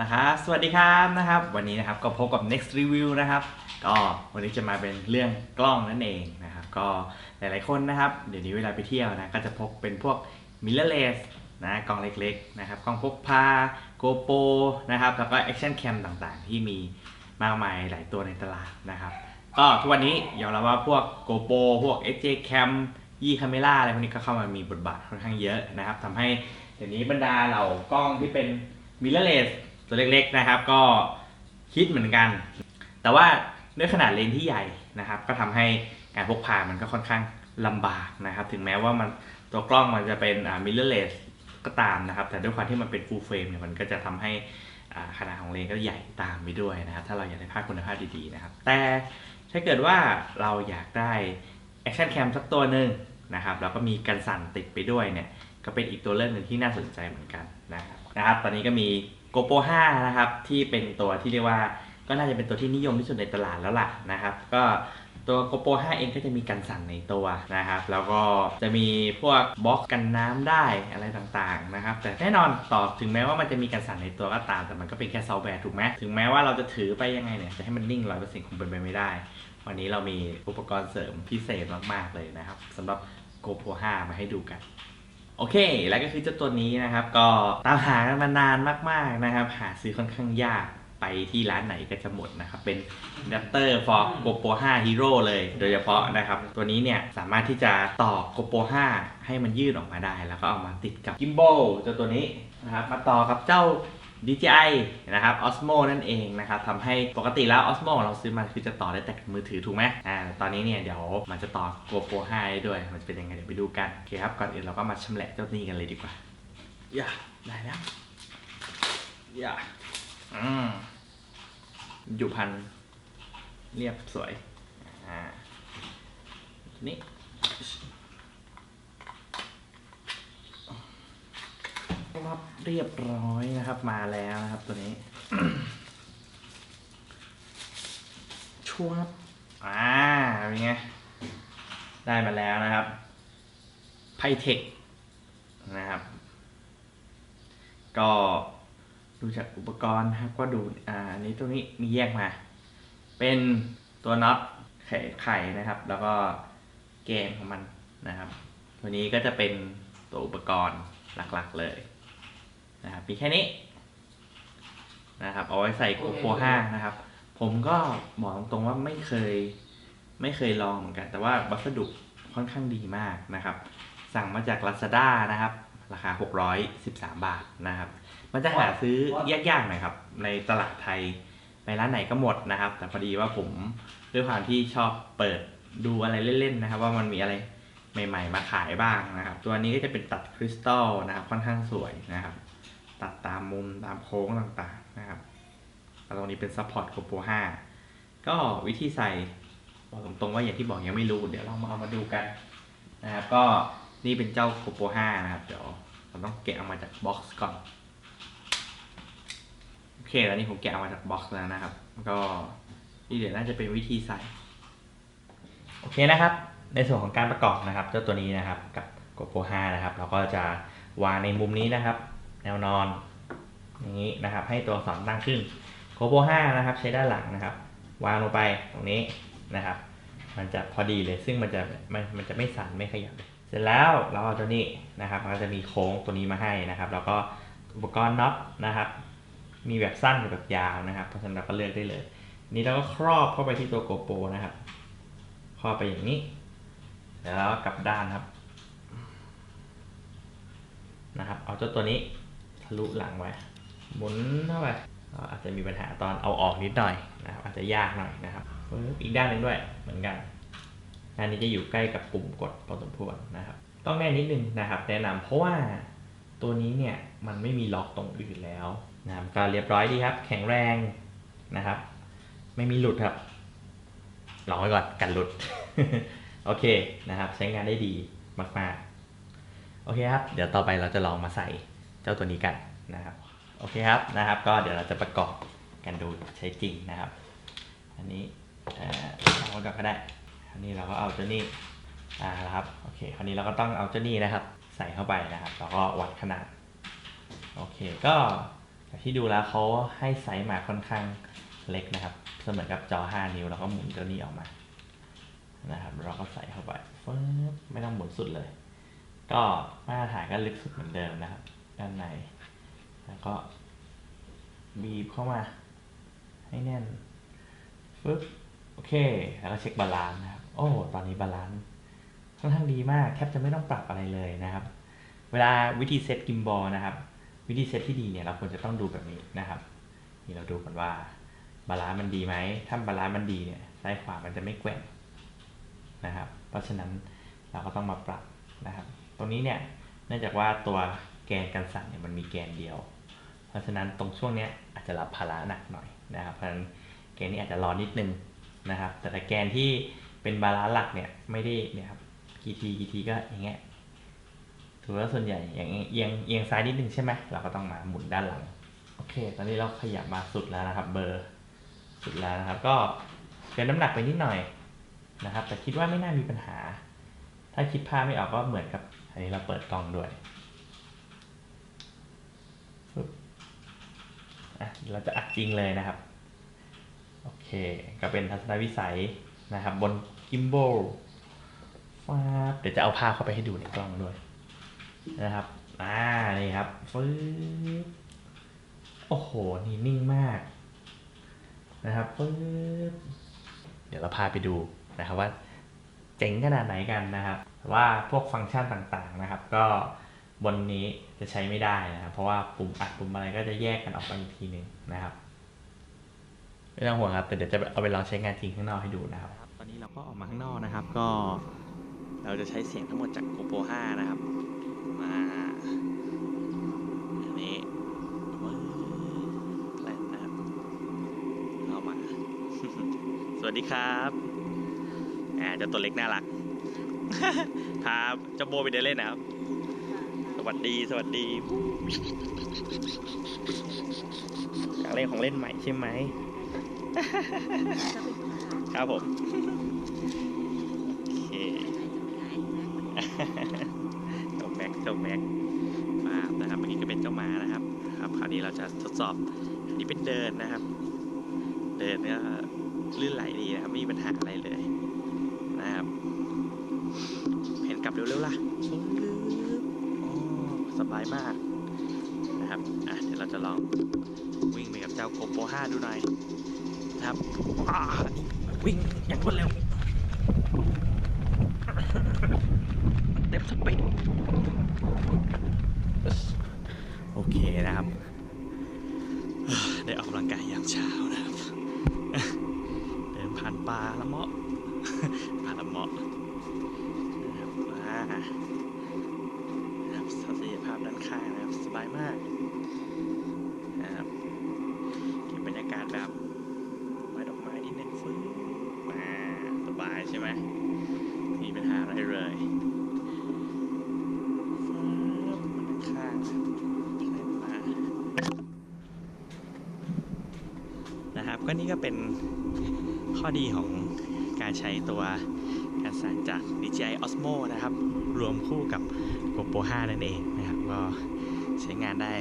นะครับสวัสดีครับนะครับ วันนี้นะครับก็พบกับ next review นะครับ ก็วันนี้จะมาเป็นเรื่องกล้องนั่นเองนะครับ ก็หลายๆคนนะครับ เดี๋ยวนี้เวลาไปเที่ยวนะก็จะพกเป็นพวก mirrorless นะกล้องเล็กๆนะครับกล้องพกพา GoPro นะครับแล้วก็ action cam ต่างๆ ที่มีมากมายหลายตัวในตลาดนะครับ ก็ทุกวันนี้ยอมรับว่าพวก GoPro พวก SJ Cam ยี่คาเมล่าอะไรพวกนี้ก็เข้ามามีบทบาทค่อนข้างเยอะนะครับทำให้เดี๋ยวนี้บรรดาเหล่ากล้องที่เป็น mirrorless ตัวเล็กๆนะครับ ก็ฮิตเหมือนกัน แต่ว่าด้วยขนาดเลนส์ที่ใหญ่นะครับ ก็ทำให้การพกพามันก็ค่อนข้างลำบากนะครับ ถึงแม้ว่ามันตัวกล้องมันจะเป็นอ่า mirrorless ก็ตามนะครับ แต่ด้วยความที่มันเป็น full frame เนี่ยมันก็จะทำให้ขนาดของเลนส์ก็ใหญ่ตามไปด้วยนะครับ ถ้าเราอยากได้ภาพคุณภาพดีๆนะครับ แต่ถ้าเกิดว่าเราอยากได้ action cam สักตัวหนึ่งนะครับแล้วก็มีกันสั่นติดไปด้วยเนี่ยก็เป็นอีกตัวเลือกหนึ่งที่น่าสนใจเหมือนกันนะครับนะครับ ตอนนี้ก็มี GoPro 5 นะครับ ที่เป็นตัวที่เรียกว่าก็น่าจะเป็นตัวที่นิยมที่สุดในตลาดแล้วล่ะนะครับ ก็ตัว GoPro 5 เองก็จะมีกันสั่นในตัวนะครับ แล้วก็จะมีพวกบล็อกกันน้ำได้อะไรต่างๆนะครับ แต่แน่นอนต่อถึงแม้ว่ามันจะมีกันสั่นในตัวก็ตาม แต่มันก็เป็นแค่ซอฟต์แวร์ถูกไหมถึงแม้ว่าเราจะถือไปยังไงเนี่ยจะให้มันนิ่งร้อยเปอร์เซ็นต์คงเป็นไปไม่ได้ วันนี้เรามีอุปกรณ์เสริมพิเศษมากๆเลยนะครับสำหรับ GoPro 5 มาให้ดูกัน โอเค แล้วก็คือเจ้าตัวนี้นะครับ ก็ตามหากันมานานมากๆนะครับ หาซื้อค่อนข้างยากไปที่ร้านไหนก็จะหมดนะครับ เป็น adapter for GoPro 5 Hero เลยโดยเฉพาะนะครับ ตัวนี้เนี่ยสามารถที่จะต่อโกโป5ให้มันยืดออกมาได้ แล้วก็เอามาติดกับกิมโบเจ้าตัวนี้นะครับมาต่อกับเจ้า DJI นะครับ Osmo นั่นเองนะครับทำให้ปกติแล้ว Osmo ของเราซื้อมาคือจะต่อได้แต่กับมือถือถูกไหมอ่าแต่ตอนนี้เนี่ยเดี๋ยวมันจะต่อ GoPro 5ได้ด้วย มันจะเป็นยังไงเดี๋ยวไปดูกันโอเคครับก่อนอื่นเราก็มาชำแหละเจ้านี้กันเลยดีกว่าอย่าได้แล้วอย่าอืมอยู่พันเรียบสวยอ่านี่ รับเรียบร้อยนะครับมาแล้วนะครับตัวนี้ ชัวบอ่าเป็นไงได้มาแล้วนะครับไพเทคนะครับ ก็ดูจากอุปกรณ์นะครับก็ดูอ่าอันนี้ตัวนี้มีแยกมา เป็นตัวน็อตไข่ไข่นะครับ แล้วก็แกนของมันนะครับ ตัวนี้ก็จะเป็นตัวอุปกรณ์หลักๆเลย นะครับมีแค่นี้นะครับเอาไว้ใส่โกโปร5นะครับ ผมก็บอกตรงๆว่าไม่เคยไม่เคยลองเหมือนกัน แต่ว่าวัสดุค่อนข้างดีมากนะครับ สั่งมาจาก Lazada นะครับ ราคา 613 บาทนะครับ มันจะหาซื้อยากๆหน่อยครับ ในตลาดไทยไปร้านไหนก็หมดนะครับ แต่พอดีว่าผมด้วยความที่ชอบเปิดดูอะไรเล่นๆนะครับ ว่ามันมีอะไรใหม่ ๆ มาขายบ้างนะครับ ตัวนี้ก็จะเป็นตัดคริสตัลนะครับ ค่อนข้างสวยนะครับ ตัดตามมุมตามโค้งต่างๆนะครับแล้วตรงนี้เป็นซัพพอร์ต GoPro 5ก็วิธีใส่บอกตรงๆว่าอย่างที่บอกยังไม่รู้ เดี๋ยวเรามาเอามาดูกันนะครับก็นี่เป็นเจ้า GoPro 5นะครับ เดี๋ยวเราต้องแกะออกมาจากบ็อกซ์ก่อน โอเคแล้วนี่ผมแกะออกมาจากบ็อกซ์แล้วนะครับ ก็ที่เดี๋ยวน่าจะเป็นวิธีใส่ โอเคนะครับ ในส่วนของการประกอบนะครับ เจ้าตัวนี้นะครับกับ GoPro 5นะครับ เราก็จะวางในมุมนี้นะครับ แนวนอนอย่างนี้นะครับให้ตัวอักษรตั้งขึ้น GoPro 5นะครับใช้ด้านหลังนะครับ วางลงไปตรงนี้นะครับ มันจะพอดีเลยซึ่งมันจะมันมันจะไม่สั่นไม่ขยับ เสร็จแล้วเราเอาตัวนี้นะครับมันก็จะมีโค้งตัวนี้มาให้นะครับ แล้วก็อุปกรณ์น็อตนะครับ มีแบบสั้นกับแบบยาวนะครับ เพราะฉะนั้นเราก็เลือกได้เลย นี่เราก็ครอบเข้าไปที่ตัว GoPro นะครับครอบไปอย่างนี้ แล้วเราก็กลับด้านครับนะครับ เอาเจ้าตัวนี้ ทะลุหลังไว้หมุนเข้าไปก็อาจจะมีปัญหาตอนเอาออกนิดหน่อยนะครับอาจจะยากหน่อยนะครับอีกด้านหนึ่งด้วยเหมือนกันด้านนี้จะอยู่ใกล้กับปุ่มกดพอสมควรนะครับ ต้องแน่นิดนึงนะครับ แนะนำเพราะว่าตัวนี้เนี่ยมันไม่มีล็อกตรงอื่นแล้วนะครับก็เรียบร้อยดีครับ แข็งแรงนะครับ ไม่มีหลุดครับลองไว้ก่อนกันหลุด โอเคนะครับ ใช้งานได้ดีมากๆ โอเคครับ เดี๋ยวต่อไปเราจะลองมาใส่ เจ้าตัวนี้กันนะครับโอเคครับนะครับ ก็เดี๋ยวเราจะประกอบกันดูใช้จริงนะครับ อันนี้เอาไว้ก่อนก็ได้อันนี้เราก็เอาเจ้านี้อ่าครับโอเคคราวนี้เราก็ต้องเอาเจ้านี้นะครับ ใส่เข้าไปนะครับแล้วก็วัดขนาดโอเคก็ที่ดูแล้วเขาให้ไซส์มาค่อนข้างเล็กนะครับเสมือนกับจอ 5 นิ้วแล้วก็หมุนเจ้านี้ออกมานะครับ เราก็ใส่เข้าไปฟึ๊บไม่ต้องหมุนสุดเลย ก็มาตรฐานก็ลึกสุดเหมือนเดิมนะครับ ด้านใน แล้วก็บีบเข้ามาให้แน่นฟึ๊บโอเค แล้วก็เช็คบาลานซ์นะครับ โอ้ ตอนนี้บาลานซ์ค่อนข้างดีมาก แทบจะไม่ต้องปรับอะไรเลยนะครับ เวลาวิธีเซตกิมบอลนะครับ วิธีเซตที่ดีเนี่ยเราควรจะต้องดูแบบนี้นะครับ นี่เราดูกันว่าบาลานซ์มันดีไหม ถ้าบาลานซ์มันดีเนี่ยซ้ายขวามันจะไม่แกว่งนะครับ เพราะฉะนั้นเราก็ต้องมาปรับนะครับ ตรงนี้เนี่ย เนื่องจากว่าตัว แกนกันสั่นเนี่ยมันมีแกนเดียว เพราะฉะนั้นตรงช่วงเนี้ยอาจจะรับภาระหนักหน่อยนะครับเพราะฉะนั้นแกนนี้อาจจะรอนิดนึงนะครับ แต่ถ้าแกนที่เป็นบาลานซ์หลักเนี่ยไม่ได้เนี่ยครับกี่ทีกี่ทีก็อย่างเงี้ยถือว่าส่วนใหญ่อย่างเอียงเอียงซ้ายนิดนึงใช่ไหมเราก็ต้องมาหมุนด้านหลังโอเค ตอนนี้เราขยับมาสุดแล้วนะครับ เบอร์สุดแล้วนะครับ ก็เกินน้ำหนักไปนิดหน่อยนะครับ แต่คิดว่าไม่น่ามีปัญหา ถ้าคิดภาพไม่ออกก็เหมือนกับ อันนี้เราเปิดกล้องด้วยปึ๊บอะ เราจะอัดจริงเลยนะครับ โอเค ก็เป็นทัศนวิสัยนะครับ บนกิมโบลฟ้าบเดี๋ยวจะเอาภาพเข้าไปให้ดูในกล้องด้วยนะครับอ่านี่ครับฟื้บโอ้โห นี่นิ่งมาก นะครับฟื้บเดี๋ยวเราพาไปดูนะครับว่าเจ๋งขนาดไหนกันนะครับ ว่าพวกฟังก์ชันต่างๆนะครับ ก็บนนี้ จะใช้ไม่ได้นะครับ เพราะว่าปุ่มอัดปุ่มอะไรก็จะแยกกันออกไปอีกทีหนึ่งนะครับไม่ต้องห่วงครับแต่เดี๋ยวจะเอาไปลองใช้งานจริงข้างนอกให้ดูนะครับ ตอนนี้เราก็ออกมาข้างนอกนะครับ ก็เราจะใช้เสียงทั้งหมดจาก GoPro 5 นะครับ มาอันนี้แพลนนะครับเอามา สวัสดีครับอ่าเจ้าตัวเล็กน่ารักพาเจ้าโบไปเดินเล่นนะครับ วัสดี สวัสดี อยากเล่นของเล่นใหม่ใช่ไหม ครับผม โอเคเจ้าแม็กเจ้าแม็กมานะครับเมื่อกี้ก็เป็นเจ้าหมานะครับ ครับ คราวนี้เราจะทดสอบอันนี้เป็นเดินนะครับ เดินก็ลื่นไหลดีนะครับ ไม่มีปัญหาอะไรเลย สบายมากนะครับอะเดี๋ยวเราจะลองวิ่งไปกับเจ้าโกโป5ดูหน่อยนะครับวิ่งอย่างรวดเร็วเต็มสปีดโอเคนะครับ ได้ออกกำลังกายยามเช้านะครับ เดินผ่านป่าละเมาะป่าละเมาะนะครับอ่านะครับทัศนีย ภาพด้านข้างนะครับ สบายมากนะครับเก็บบรรยากาศแบบไม้ดอกไม้นิดนึงฟื้นมาสบายใช่ไหมไม่มีปัญหาอะไรเลยข้างมานะครับ ก็นี่ก็เป็นข้อดีของการใช้ตัวการสั่นจาก DJI Osmo นะครับ รวมคู่กับ GoPro 5 นั่นเอง ก็ใช้งานได้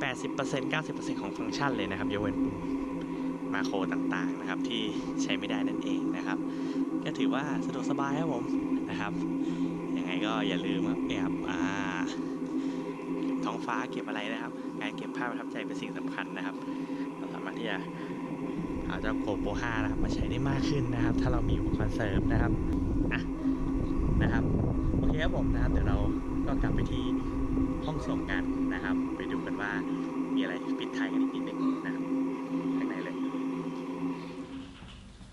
80% 90%ของฟังก์ชันเลยนะครับยกเว้นปุ่มมาโครต่างๆนะครับ ที่ใช้ไม่ได้นั่นเองนะครับ ก็ถือว่าสะดวกสบายครับผมนะครับยังไงก็อย่าลืมครับแอบอ่าท้องฟ้าเก็บอะไรนะครับการเก็บภาพประทับใจเป็นสิ่งสำคัญนะครับเราสามารถที่จะเอาเจ้าโกโปร5นะครับมาใช้ได้มากขึ้นนะครับ ถ้าเรามีอุปกรณ์เสริมนะครับอะนะครับโอเคครับผมนะครับเดี๋ยวเรา ก็กลับไปที่ห้องส่งกันนะครับ ไปดูกันว่ามีอะไรปิดท้ายกันอีกนิดนึงนะครับข้างในเลย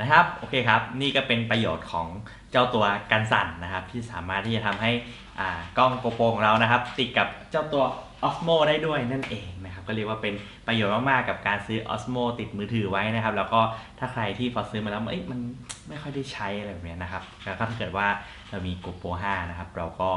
นะครับโอเคครับ นี่ก็เป็นประโยชน์ของเจ้าตัวกันสั่นนะครับ ที่สามารถที่จะทำให้อ่ากล้องโกโปรของเรานะครับ ติดกับเจ้าตัว Osmo ได้ด้วยนั่นเองนะครับ ก็เรียกว่าเป็นประโยชน์มากๆกับการซื้อ Osmo ติดมือถือไว้นะครับ แล้วก็ถ้าใครที่พอซื้อมาแล้วเอ้ยมันไม่ค่อยได้ใช้อะไรแบบนี้นะครับแล้วก็ถ้าเกิดว่าเรามี GoPro 5 นะครับ เราก็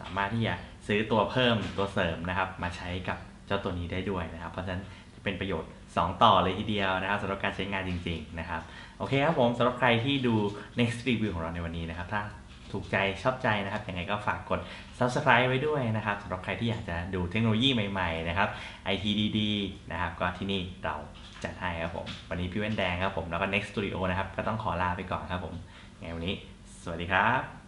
สามารถที่จะซื้อตัวเพิ่มตัวเสริมนะครับ มาใช้กับเจ้าตัวนี้ได้ด้วยนะครับ เพราะฉะนั้นจะเป็นประโยชน์ 2 ต่อเลยทีเดียวนะครับสำหรับการใช้งานจริง ๆ นะครับ โอเคครับผมสำหรับใครที่ดู next review ของเราในวันนี้นะครับถ้า ถูกใจชอบใจนะครับยังไงก็ฝากกด subscribe ไว้ด้วยนะครับสำหรับใครที่อยากจะดูเทคโนโลยีใหม่ๆนะครับไอทีดีๆนะครับก็ที่นี่เราจัดให้ครับผมวันนี้พี่แว่นแดงครับผมแล้วก็ Next Studio นะครับก็ต้องขอลาไปก่อนครับผมยังไงวันนี้ สวัสดีครับ